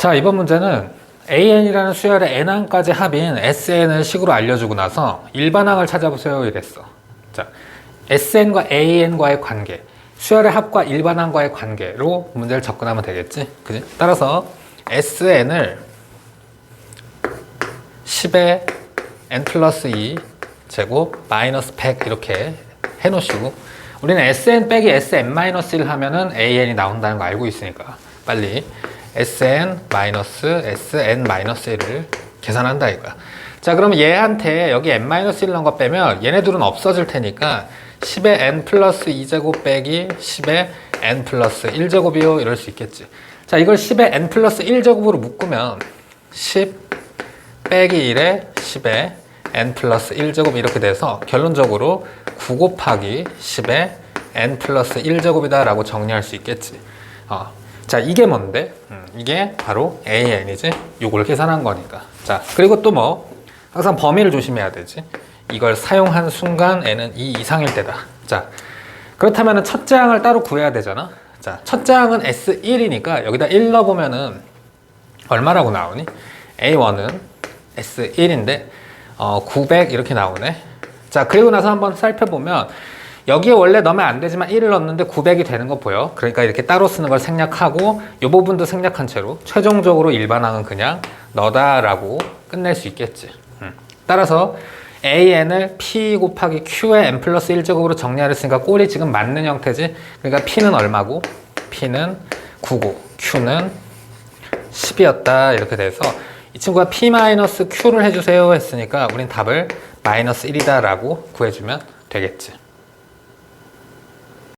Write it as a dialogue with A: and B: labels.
A: 자, 이번 문제는 AN이라는 수열의 N항까지 합인 SN을 식으로 알려주고 나서 일반항을 찾아보세요 이랬어. 자, SN과 AN과의 관계, 수열의 합과 일반항과의 관계로 문제를 접근하면 되겠지. 그지? 따라서 SN을 10의 N 플러스 2 제곱 마이너스 100 이렇게 해놓으시고 우리는 SN 빼기 SN 마이너스 1 하면은 AN이 나온다는 거 알고 있으니까 빨리 SN 마이너스 SN 마이너스 1을 계산한다 이거야. 자, 그럼 얘한테 여기 N 마이너스 1 넣은 거 빼면 얘네들은 없어질 테니까 10의 N 플러스 2제곱 빼기 10의 N 플러스 1제곱이요 이럴 수 있겠지. 자, 이걸 10의 N 플러스 1제곱으로 묶으면 10 빼기 1에 10에 n 플러스 1제곱 이렇게 돼서 결론적으로 9 곱하기 10에 n 플러스 1제곱이다 라고 정리할 수 있겠지 어. 자 이게 뭔데? 음, 이게 바로 an이지? 요걸 계산한 거니까. 자 그리고 또 뭐? 항상 범위를 조심해야 되지. 이걸 사용한 순간 n은 2 이상일 때다. 자 그렇다면 첫째 항을 따로 구해야 되잖아. 자 첫째 항은 s1이니까 여기다 1 넣어보면은 얼마라고 나오니? A1은 S1인데 어, 900 이렇게 나오네. 자, 그리고 나서 한번 살펴보면 여기에 원래 넣으면 안 되지만 1을 넣었는데 900이 되는 거 보여. 그러니까 이렇게 따로 쓰는 걸 생략하고 이 부분도 생략한 채로 최종적으로 일반항은 그냥 너다 라고 끝낼 수 있겠지. 음. 따라서 AN을 P 곱하기 Q의 N 플러스 1제곱으로 정리하랬으니까 꼴이 지금 맞는 형태지. 그러니까 P는 얼마고? P는 9고 Q는 10이었다 이렇게 돼서 이 친구가 P-Q를 해주세요 했으니까 우린 답을 마이너스 1이다 라고 구해주면 되겠지